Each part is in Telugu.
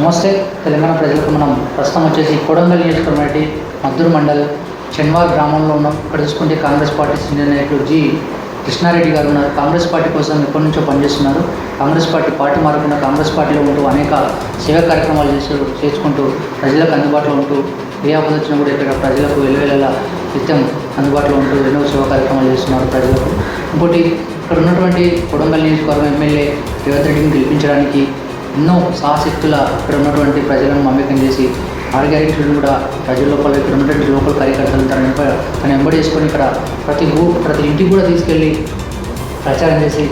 నమస్తే తెలంగాణ ప్రజలకు మనం ప్రస్తుతం వచ్చేసి కొడంగల్ నియోజకవర్గం మద్దూరు మండల్ చెన్వార్ గ్రామంలో ఉన్నాం. ఇక్కడ చూసుకుంటే కాంగ్రెస్ పార్టీ సీనియర్ నాయకుడు జి కృష్ణారెడ్డి గారు ఉన్నారు. కాంగ్రెస్ పార్టీ కోసం ఎప్పటి నుంచో పనిచేస్తున్నారు. కాంగ్రెస్ పార్టీ పార్టీ మారకుండా కాంగ్రెస్ పార్టీలో ఉంటూ అనేక సేవా కార్యక్రమాలు చేస్తూ చేసుకుంటూ ప్రజలకు అందుబాటులో ఉంటూ ఏ ఆపద వచ్చినా కూడా ఇక్కడ ప్రజలకు వెలువెలలా నిత్యం అందుబాటులో ఉంటూ ఎన్నో సేవా కార్యక్రమాలు చేస్తున్నారు ప్రజలకు. ఇంకోటి ఇక్కడ ఉన్నటువంటి కొడంగల్ నియోజకవర్గం ఎమ్మెల్యే రేవంత్ రెడ్డిని గెలిపించడానికి ఎన్నో సాహశక్తుల ఇక్కడ ఉన్నటువంటి ప్రజలను మమేకం చేసి ఆర్గానిక్స్ని కూడా ప్రజల లోపల ఇక్కడ ఉన్నటువంటి లోకల్ కార్యకర్తలు తన తను తన చేసుకొని ఇక్కడ ప్రతి ఊ ప్రతి ఇంటికి కూడా తీసుకెళ్ళి ప్రచారం చేసి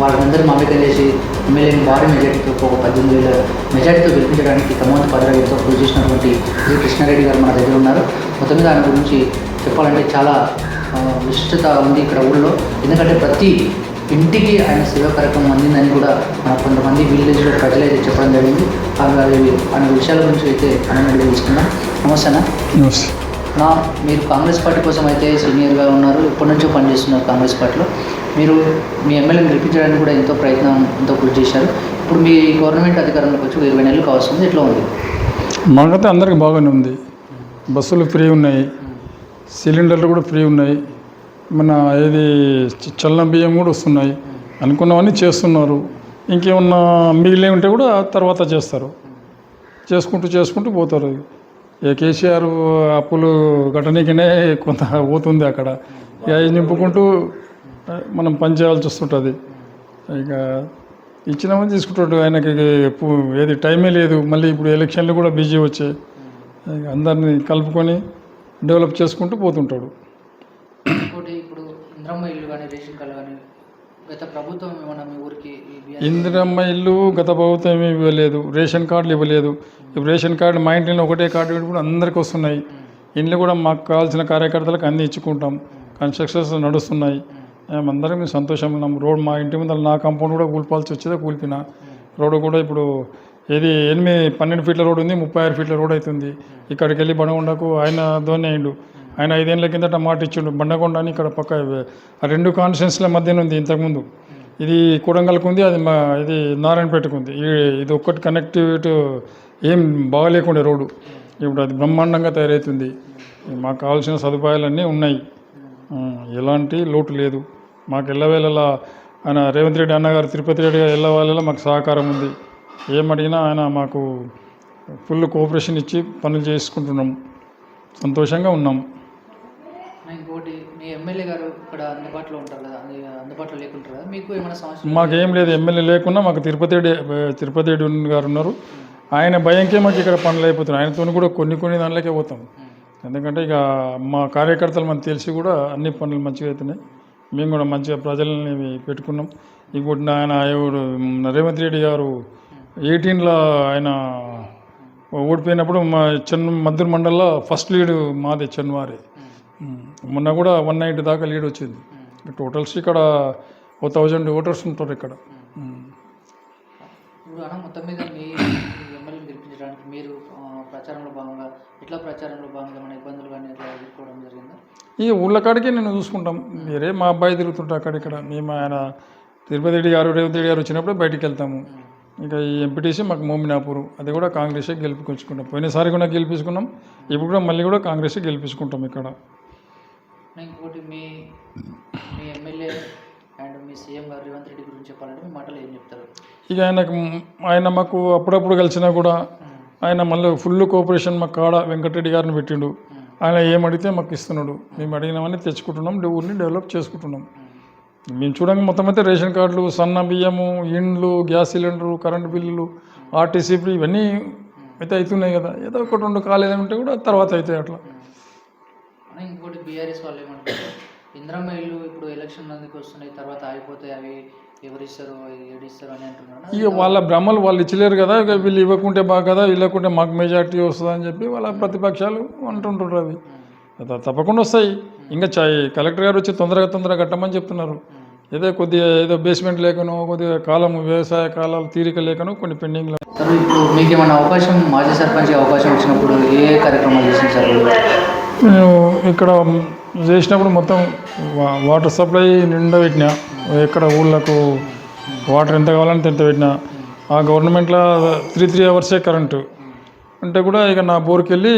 వాళ్ళందరూ మమేకం చేసి ఎమ్మెల్యేని భారీ మెజార్టీతో ఒక పద్దెనిమిది వేల మెజార్టీతో గెలిపించడానికి తమవంతు పదవి కృషి చేసినటువంటి శ్రీ కృష్ణారెడ్డి గారు మన దగ్గర ఉన్నారు. మొత్తం మీద ఆయన గురించి చెప్పాలంటే చాలా విశిష్టత ఉంది ఇక్కడ ఊళ్ళో. ఎందుకంటే ప్రతి ఇంటికి ఆయన సేవా కార్యక్రమం అందిందని కూడా కొంతమంది విలేజ్లో ప్రజలు అయితే చెప్పడం జరిగింది. అవి అవి అనే విషయాల గురించి అయితే అడిగి తెలుసుకుందాం. నమస్తే అన్న. నమస్తే. నా మీరు కాంగ్రెస్ పార్టీ కోసం అయితే సీనియర్గా ఉన్నారు. ఇప్పటి నుంచో పనిచేస్తున్నారు కాంగ్రెస్ పార్టీలో. మీరు మీ ఎమ్మెల్యేని గెలిపించడానికి కూడా ఎంతో ప్రయత్నం ఎంతో కృషి చేశారు. ఇప్పుడు మీ గవర్నమెంట్ అధికారంలోకి వచ్చి ఇరవై నెలలు కావాల్సింది ఎట్లా ఉంది? మాకైతే అందరికి బాగానే ఉంది. బస్సులు ఫ్రీ ఉన్నాయి. సిలిండర్లు కూడా ఫ్రీ ఉన్నాయి. మన ఏది చల్లన బియ్యం కూడా వస్తున్నాయి. అనుకున్నవన్నీ చేస్తున్నారు. ఇంకేమన్నా మిగిలి ఉంటే కూడా తర్వాత చేస్తారు. చేసుకుంటూ చేసుకుంటూ పోతారు. ఇక కేసీఆర్ అప్పులు ఘటనకినే కొంత పోతుంది అక్కడ. ఇక అవి నింపుకుంటూ మనం పని చేయాల్సి వస్తుంటుంది. ఇక ఇచ్చినామని తీసుకుంటాడు. ఆయనకి ఏది టైమే లేదు. మళ్ళీ ఇప్పుడు ఎలక్షన్లు కూడా బిజీ వచ్చాయి ఇక అందరినీ కలుపుకొని డెవలప్ చేసుకుంటూ పోతుంటాడు ఇంకోటి ఇప్పుడు ఇంద్రమ్మ ఇల్లు కానీ రేషన్ కార్డు కానీ గత ప్రభుత్వం ఏమన్నా మీ ఊరికి ఈ బీఆర్ ఇందిరమ్మ ఇల్లు గత ప్రభుత్వం ఏమీ ఇవ్వలేదు రేషన్ కార్డులు ఇవ్వలేదు. ఇప్పుడు రేషన్ కార్డు మా ఇంట్లో ఒకటే కార్డు కూడా అందరికీ వస్తున్నాయి. ఇండ్లు కూడా మాకు కావాల్సిన కార్యకర్తలకు అన్ని ఇచ్చుకుంటాం. కన్స్ట్రక్షన్స్ నడుస్తున్నాయి. మేమందరం మేము సంతోషంగా ఉన్నాం. రోడ్ మా ఇంటి ముందర నా కాంపౌండ్ కూడా కూలిపాల్సి వచ్చేదే కూలిపిన రోడ్డు కూడా ఇప్పుడు ఏది ఎనిమిది పన్నెండు ఫీట్ల రోడ్ ఉంది ముప్పై ఆరు ఫీట్ల రోడ్ అవుతుంది. ఇక్కడికి వెళ్ళి బండగొండకు ఆయన ధోని అయిండు. ఆయన ఐదేళ్ళ కిందట మాట ఇచ్చిండు. బండగొండ అని ఇక్కడ పక్క ఆ రెండు కాన్స్టిట్యూన్స్ల మధ్యన ఉంది ఇంతకుముందు. ఇది కూడంగల్కు ఉంది అది మా ఇది నారాయణపేటకు ఉంది. ఇది ఒక్కటి కనెక్టివిటీ ఏం బాగలేకుండా రోడ్డు. ఇప్పుడు అది బ్రహ్మాండంగా తయారవుతుంది మాకు కావాల్సిన సదుపాయాలన్నీ ఉన్నాయి. ఎలాంటి లోటు లేదు. మాకు ఎల్లవేళలా ఆయన రేవంత్ రెడ్డి అన్నగారు తిరుపతి రెడ్డి గారు ఎల్లవేళలా మాకు సహకారం ఉంది. ఏమడిగినా ఆయన మాకు ఫుల్ కోఆపరేషన్ ఇచ్చి పనులు చేసుకుంటున్నాం. సంతోషంగా ఉన్నాం. ఎమ్మెల్యే గారు ఇక్కడ అందుబాటులో ఉంటారు కదా? అందు- అందుబాటులో లేకుంటారు కదా? మీకు ఏమైనా సమస్య మాకేం లేదు ఎమ్మెల్యే లేకున్నా మాకు తిరుపతి తిరుపతి రెడ్డి గారు ఉన్నారు. ఆయన భయంకే మాకు ఇక్కడ పనులు అయిపోతున్నాయి. ఆయనతో కూడా కొన్ని కొన్ని దానిలోకే పోతాం. ఎందుకంటే ఇక మా కార్యకర్తలు మనకు తెలిసి కూడా అన్ని పనులు మంచిగా అవుతున్నాయి మేము కూడా మంచిగా ప్రజల్ని పెట్టుకున్నాం. ఇంకోటి ఆయన రేవంత్ రెడ్డి గారు ఎయిటీన్లో ఆయన ఓడిపోయినప్పుడు మా చెన్న మద్దూరు మండలంలో ఫస్ట్ లీడ్ మాదే చెన్వారి మొన్న కూడా వన్ నైంటీ దాకా లీడ్ వచ్చింది. టోటల్స్ ఇక్కడ ఓ థౌజండ్ ఓటర్స్ ఉంటారు ఇక్కడ. ఉమ్. ఇప్పుడు అన్న మొత్తం మీద మీ ఎమ్మెల్యేని గెలిపించడానికి మీరు ఆ, ప్రచారంలో భాగంగా ఎట్లా ప్రచారంలో భాగంగా మన ఇబ్బందులు కానీ ఎట్లా ఎదుర్కోవడం జరిగిందా? ఈ ఊళ్ళ కాడికే నేను చూసుకుంటాం. వేరే మా అబ్బాయి తిరుగుతుంటా అక్కడిక్కడ మేము ఆయన తిరుపతి రెడ్డి గారు రేవంత్ రెడ్డి గారు వచ్చినప్పుడు బయటికి వెళ్తాము. ఇంకా ఈ ఎంపీటీసీ మాకు మోమినాపూర్. అది కూడా కాంగ్రెసే గెలిపించుకుంటాం. పోయినసారి కూడా గెలిపించుకున్నాం. ఇప్పుడు కూడా మళ్ళీ కూడా కాంగ్రెసే గెలిపించుకుంటాం ఇక్కడ. ఇంకోటి మీ మీ ఎమ్మెల్యే అండ్ మీ సీఎం గారు రేవంత్ రెడ్డి గురించి చెప్పాలంటే మీ మాటలు ఏం చెప్తారు? ఇక ఆయనకు ఆయన మాకు అప్పుడప్పుడు కలిసినా కూడా ఆయన మళ్ళీ ఫుల్ కోఆపరేషన్ మాకు కాడ వెంకటరెడ్డి గారిని పెట్టిండు. ఆయన ఏం అడిగితే మాకు ఇస్తున్నాడు. మేము అడిగినామని తెచ్చుకుంటున్నాం ఊరిని డెవలప్ చేసుకుంటున్నాం. మేము చూడంగా మొత్తం అయితే రేషన్ కార్డులు సన్న బియ్యము ఇండ్లు గ్యాస్ సిలిండరు కరెంటు బిల్లులు ఆర్టీసీ ఇవన్నీ అయితే అవుతున్నాయి కదా. ఏదో ఒకటి రెండు కాలేదంటే కూడా తర్వాత అవుతాయి అట్లా. బీఆర్ఎస్ వాళ్ళు ఏమంటారు ఇంద్రమ్మ ఇల్లు ఇప్పుడు ఎలక్షన్ అందుకు వస్తున్నాయి తర్వాత ఆగిపోతాయి అవి ఎవరు ఇస్తారు ఏడు ఇస్తారు అని అంటున్నారు? ఇక వాళ్ళ భ్రమలు వాళ్ళు ఇచ్చలేరు కదా ఇక వీళ్ళు ఇవ్వకుంటే బాగా కదా ఇవ్వకుంటే మాకు మెజార్టీ వస్తుంది అని చెప్పి వాళ్ళ ప్రతిపక్షాలు అంటుంటారు అవి. త- తప్పకుండా వస్తాయి. ఇంకా చా కలెక్టర్ గారు వచ్చి తొందరగా తొందరగా కట్టమని చెప్తున్నారు. ఏదో కొద్దిగా ఏదో బేస్మెంట్ లేకనో కొద్దిగా కాలం వ్యవసాయ కాలాలు తీరిక లేకనో కొన్ని పెండింగ్లో సార్ ఇప్పుడు మీకు ఏమైనా అవకాశం మాజీ సర్పంచ్ అవకాశం వచ్చినప్పుడు ఏ కార్యక్రమాలు చేసింది సార్? నేను ఇక్కడ చేసినప్పుడు మొత్తం వాటర్ సప్లై నిండా పెట్టినా. ఎక్కడ ఊళ్ళకు వాటర్ ఎంత కావాలంటే ఎంత పెట్టినా. ఆ గవర్నమెంట్లో త్రీ త్రీ అవర్సే కరెంటు. అంటే కూడా ఇక నా బోర్కి వెళ్ళి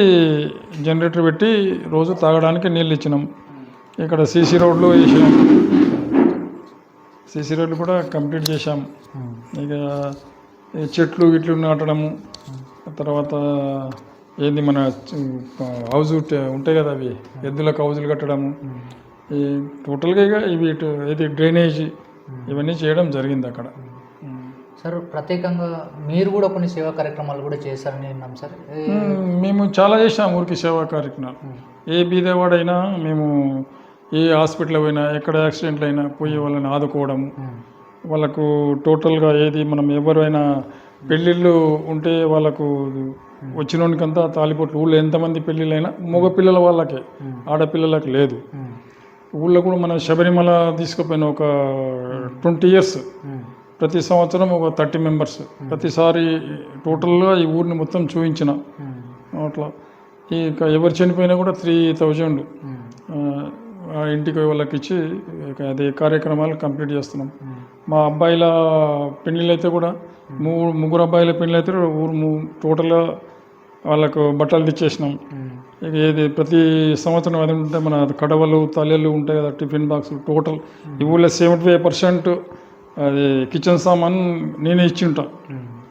జనరేటర్ పెట్టి రోజు తాగడానికి నీళ్ళు ఇచ్చినాం. ఇక్కడ సీసీ రోడ్లు వేసాం సీసీ రోడ్లు కూడా కంప్లీట్ చేశాం. ఇక చెట్లు ఇట్లు నాటడము. తర్వాత ఏంది మన హౌజ్ ఉంటే- ఉంటాయి కదా అవి ఎద్దులకు హౌజులు కట్టడము. ఈ టోటల్గా ఇక ఇవి ఇటు ఇది డ్రైనేజీ ఇవన్నీ చేయడం జరిగింది అక్కడ. సార్ ప్రత్యేకంగా మీరు కూడా కొన్ని సేవా కార్యక్రమాలు కూడా చేశారని విన్నాం సార్. మ్మ్. చాలా చేసాం ఊరికి సేవా కార్యక్రమాలు. ఏ బీదవాడైనా మేము ఏ హాస్పిటల్ పోయినా ఎక్కడ యాక్సిడెంట్లు అయినా పోయి వాళ్ళని ఆదుకోవడము. ఉమ్. వాళ్ళకు టోటల్గా ఏది మనం ఎవరైనా పెళ్ళిళ్ళు ఉంటే వాళ్ళకు వచ్చినోనికంతా తాలిపొట్లు ఊళ్ళో ఎంతమంది పెళ్ళిళ్ళైనా మగ పిల్లల వాళ్ళకే ఆడపిల్లలకు లేదు. ఊళ్ళో కూడా మన శబరిమల తీసుకుపోయిన ఒక ట్వంటీ ఇయర్స్. ప్రతి సంవత్సరం ఒక థర్టీ మెంబర్స్. ప్రతిసారి టోటల్గా ఈ ఊరిని మొత్తం చూపించిన. అట్లా. ఇక ఎవరు చనిపోయినా కూడా త్రీ థౌజండ్. ఆ ఇంటికి వాళ్ళకి ఇచ్చి అదే కార్యక్రమాలు కంప్లీట్ చేస్తున్నాం. మా అబ్బాయిల పెళ్ళిళ్ళు అయితే కూడా మూడు ముగ్గురు అబ్బాయిల పెళ్ళి అయితే ఊరు ము- టోటల్గా వాళ్ళకు బట్టలు తెచ్చేసినాం. ఇక ఏది ప్రతి సంవత్సరం అది ఉంటే మన కడవలు తలెళ్ళు ఉంటాయి కదా టిఫిన్ బాక్సులు టోటల్. ఈ ఊళ్ళో సెవెంటీ ఫైవ్ పర్సెంట్ అది కిచెన్ సామాన్ నేనే ఇచ్చి ఉంటా.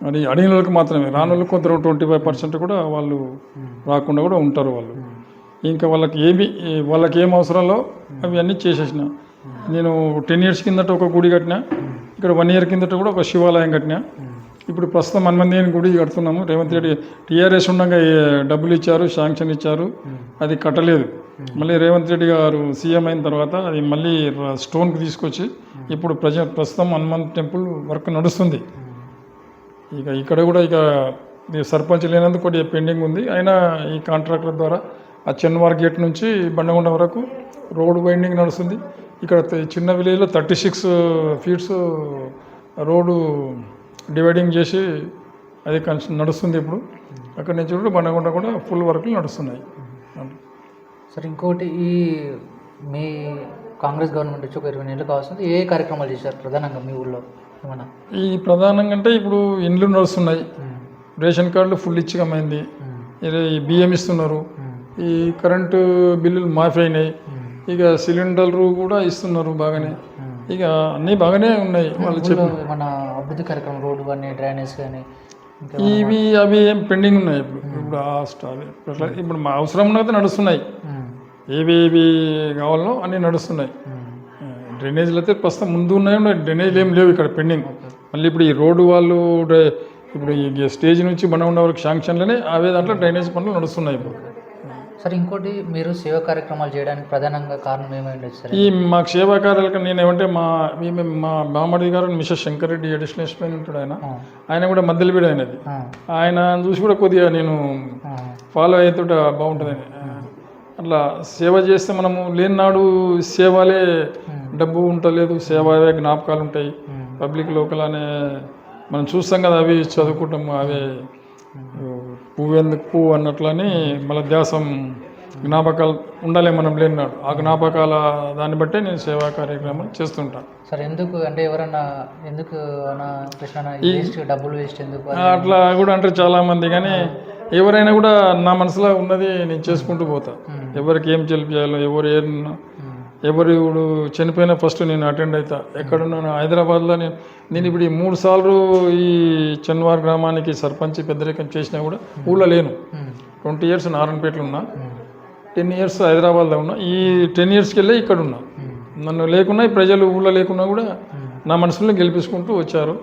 అది అడిగిన వాళ్ళకి మాత్రమే. రాని వాళ్ళకి కొందరు ట్వంటీ ఫైవ్ పర్సెంట్ కూడా వాళ్ళు రాకుండా కూడా ఉంటారు వాళ్ళు. ఇంకా వాళ్ళకి ఏమి వాళ్ళకి ఏం అవసరాలో అవి అన్నీ చేసేసిన. నేను టెన్ ఇయర్స్ కిందట ఒక గుడి కట్టినా ఇక్కడ వన్ ఇయర్ కిందట కూడా ఒక శివాలయం కట్టినా ఇప్పుడు ప్రస్తుతం హనుమందేని గుడి కడుతున్నాము. రేవంత్ రెడ్డి టీఆర్ఎస్ ఉండగా డబ్బులు ఇచ్చారు శాంక్షన్ ఇచ్చారు అది కట్టలేదు. మళ్ళీ రేవంత్ రెడ్డి గారు సీఎం అయిన తర్వాత అది మళ్ళీ స్టోన్కి తీసుకొచ్చి ఇప్పుడు ప్రజ ప్రస్తుతం హనుమంత్ టెంపుల్ వర్క్ నడుస్తుంది. ఇక ఇక్కడ కూడా ఇక సర్పంచ్ లేనందుకు కొద్దిగా పెండింగ్ ఉంది. అయినా ఈ కాంట్రాక్టర్ ద్వారా ఆ చెన్వార్ గేట్ నుంచి బండగుండ వరకు రోడ్ వైండింగ్ నడుస్తుంది. ఇక్కడ చిన్న విలేజ్లో thirty six feets road dividing చేసి అది నడుస్తుంది ఇప్పుడు. అక్కడి నుంచి కూడా బండగుండ కూడా ఫుల్ వర్క్లు నడుస్తున్నాయి. సార్ ఇంకోటి ఈ మీ కాంగ్రెస్ గవర్నమెంట్ వచ్చి ఒక ఇరవై నెలలు కావాల్సింది. ఏ కార్యక్రమాలు చేశారు ప్రధానంగా మీ ఊళ్ళో ఏమన్నా? ఈ ప్రధానంగా అంటే ఇప్పుడు ఇండ్లు నడుస్తున్నాయి. రేషన్ కార్డులు ఫుల్ ఇచ్చికమైంది బియ్యం ఇస్తున్నారు. ఈ కరెంటు బిల్లులు మాఫీ అయినాయి. ఇక సిలిండర్లు కూడా ఇస్తున్నారు బాగానే. ఇక అన్నీ బాగానే ఉన్నాయి వాళ్ళు ఊళ్ళో ఏమన్నా అభివృద్ధి కార్యక్రమం రోడ్డు కానీ డ్రైనేజ్ కానీ ఇవి అవి ఏం పెండింగ్ ఉన్నాయి ఇప్పుడు. ఇప్పుడు అట్లా ఇప్పుడు మా అవసరం ఉన్నది నడుస్తున్నాయి. ఏవి ఏవి కావాలనో అన్నీ నడుస్తున్నాయి. డ్రైనేజీలు అయితే ప్రస్తుతం ముందు ఉన్నాయి. డ్రైనేజీలు ఏం లేవు ఇక్కడ పెండింగ్. మళ్ళీ ఇప్పుడు ఈ రోడ్డు వాళ్ళు ఇప్పుడు ఈ స్టేజ్ నుంచి మన ఉన్న వరకు శాంక్షన్లనే అవే దాంట్లో డ్రైనేజ్ పనులు నడుస్తున్నాయి ఇప్పుడు. సార్ ఇంకోటి మీరు సేవా కార్యక్రమాలు చేయడానికి ప్రధానంగా కారణం ఏమై ఉండొచ్చు సార్ ఈ మాకు సేవా కార్యాలయం నేను ఏమంటే మా ఈమె మా బామ్మడి గారు mister Shankar Reddy additional SP ఉంటాడు ఆయన. ఆయన కూడా ఆయనది ఆ. ఆయన చూసి కూడా కొద్దిగా నేను. ఫాలో అవుతుంటే బాగుంటుందని అట్లా సేవ చేస్తే మనము లేని నాడు సేవలే డబ్బు ఉంటలేదు సేవలే జ్ఞాపకాలు ఉంటాయి. పబ్లిక్ లోకల్ అనే మనం చూస్తాం కదా అవి చదువుకుంటాము అవే పువ్వు ఎందుకు పువ్వు అన్నట్లని మళ్ళీ ధ్యాసం జ్ఞాపకాలు ఉండాలి మనం లేనినాడు ఆ జ్ఞాపకాల దాన్ని బట్టే నేను సేవా కార్యక్రమాలు చేస్తుంటాను సార్ ఎందుకు అంటే ఎవరన్నా ఎందుకు కృష్ణ డబ్బులు వేస్ట్ ఎందుకు? అట్లా కూడా అంటారు చాలామంది కానీ ఎవరైనా కూడా నా మనసులో ఉన్నది నేను చేసుకుంటూ పోతా ఎవరికి ఏం చేయాలో ఎవరు ఏం ఉమ్. ఎవరు ఇప్పుడు చనిపోయినా ఫస్ట్ నేను అటెండ్ అవుతా ఎక్కడున్నాను హైదరాబాద్లో నేను నేను ఇప్పుడు ఈ మూడు సార్లు ఈ చన్వార్ గ్రామానికి సర్పంచ్ పెద్దరికం చేసినా కూడా ఊళ్ళో లేను. ట్వంటీ ఇయర్స్ నారాయణపేటలో ఉన్నా. టెన్ ఇయర్స్ హైదరాబాద్లో ఉన్నా. ఈ టెన్ ఇయర్స్కి వెళ్ళి ఇక్కడ ఉన్నా. నన్ను లేకున్నా ప్రజలు ఊళ్ళో లేకున్నా కూడా నా మనసులో గెలిపించుకుంటూ వచ్చారు.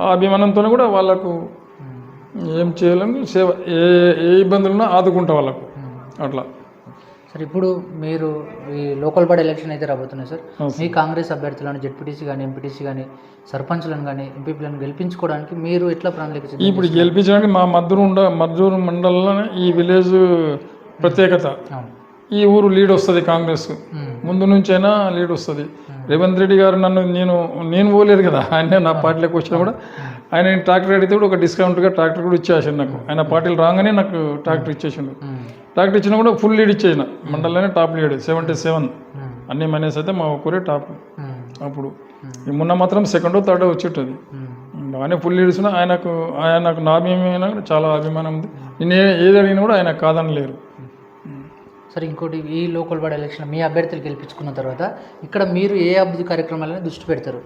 ఆ అభిమానంతో కూడా వాళ్ళకు. ఏం చేయాలని సేవ ఏ ఏ ఇబ్బందులు ఉన్నా ఆదుకుంటా వాళ్ళకు. అట్లా. సార్ ఇప్పుడు మీరు ఈ లోకల్ బాడీ ఎలక్షన్ అయితే రాబోతున్నాయి సార్. మీ కాంగ్రెస్ అభ్యర్థులను జెడ్పీటీసీ కానీ ఎంపీటీసీ కానీ సర్పంచ్లను కానీ ఎంపీపీలను గెలిపించుకోవడానికి మీరు ఎట్లా ప్రణాళిక ఇప్పుడు గెలిపించడానికి మా మద్దూరు ఉండ మద్దూరు మండలంలోనే ఈ విలేజ్ ప్రత్యేకత. ఈ ఊరు లీడ్ వస్తుంది కాంగ్రెస్. ముందు నుంచైనా లీడ్ వస్తుంది. రేవంత్ రెడ్డి గారు నన్ను నేను నేను పోలేదు కదా ఆయన నా పార్టీలోకి వచ్చినా కూడా. ఆయన ట్రాక్టర్ అడిగితే కూడా ఒక డిస్కౌంట్గా ట్రాక్టర్ కూడా ఇచ్చేసాడు నాకు. ఆయన పార్టీలు రాగానే నాకు ట్రాక్టర్ ఇచ్చేసిండు. ట్రాక్టర్ ఇచ్చినా కూడా ఫుల్ లీడ్ ఇచ్చేసిన. మండలంలోనే టాప్ లీడ్. Seventy seven. అన్ని మైనస్ అయితే మా ఊరే టాప్. అప్పుడు. ఈ మొన్న మాత్రం సెకండో థర్డో వచ్చేటది. బాగానే ఫుల్ లీడ్స్లో ఆయనకు ఆయనకు నా అభిమానం చాలా అభిమానం ఉంది. నేను ఏది అడిగినా కూడా ఆయన కాదనలేరు. సరే ఇంకోటి ఈ లోకల్ బాడీ ఎలక్షన్ మీ అభ్యర్థులు గెలిపించుకున్న తర్వాత ఇక్కడ మీరు ఏ అభివృద్ధి కార్యక్రమాలను దృష్టి పెడతారు?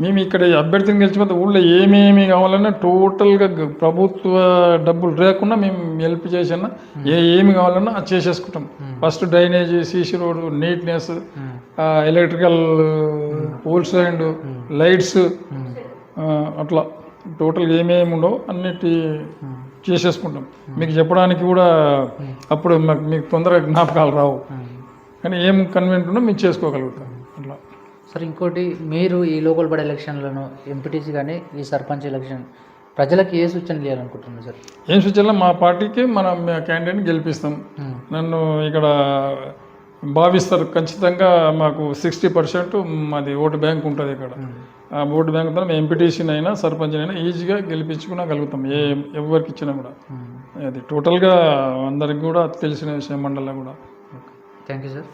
మేము ఇక్కడ అభ్యర్థిని గెలిచిపోతే ఊళ్ళో ఏమేమి కావాలన్నా టోటల్గా ప్రభుత్వ డబ్బులు లేకుండా మేము హెల్ప్ చేసిన ఏ ఏమి కావాలన్నా అది చేసేసుకుంటాం. First drainage CC road neatness electrical poles and lights అట్లా టోటల్ ఏమేమి ఉండవు అన్నిటి చేసేసుకుంటాం. మీకు చెప్పడానికి కూడా అప్పుడు మాకు మీకు తొందరగా జ్ఞాపకాలు రావు. కానీ ఏం కన్వీనెంట్ ఉందో మేము చేసుకోగలుగుతాం. సరే ఇంకోటి మీరు ఈ లోకల్ బాడీ ఎలక్షన్లను ఎంపీటీసీ కానీ ఈ సర్పంచ్ ఎలక్షన్ ప్రజలకు ఏ సూచనలు ఇవ్వాలనుకుంటున్నారు సార్? ఏం సూచనలో? మా పార్టీకి మనం క్యాండిడేట్ని గెలిపిస్తాం. నన్ను ఇక్కడ భావిస్తారు ఖచ్చితంగా మాకు సిక్స్టీ పర్సెంట్ మాది ఓటు బ్యాంక్ ఉంటుంది ఇక్కడ. ఆ ఓటు బ్యాంక్ ద్వారా మేము ఎంపీటీసీని అయినా సర్పంచ్ అయినా ఈజీగా గెలిపించుకునగలుగుతాం ఏ ఎవరికి ఇచ్చినా కూడా. అది టోటల్గా అందరికి కూడా తెలిసిన విషయం మండలంలో కూడా. Thank you sir.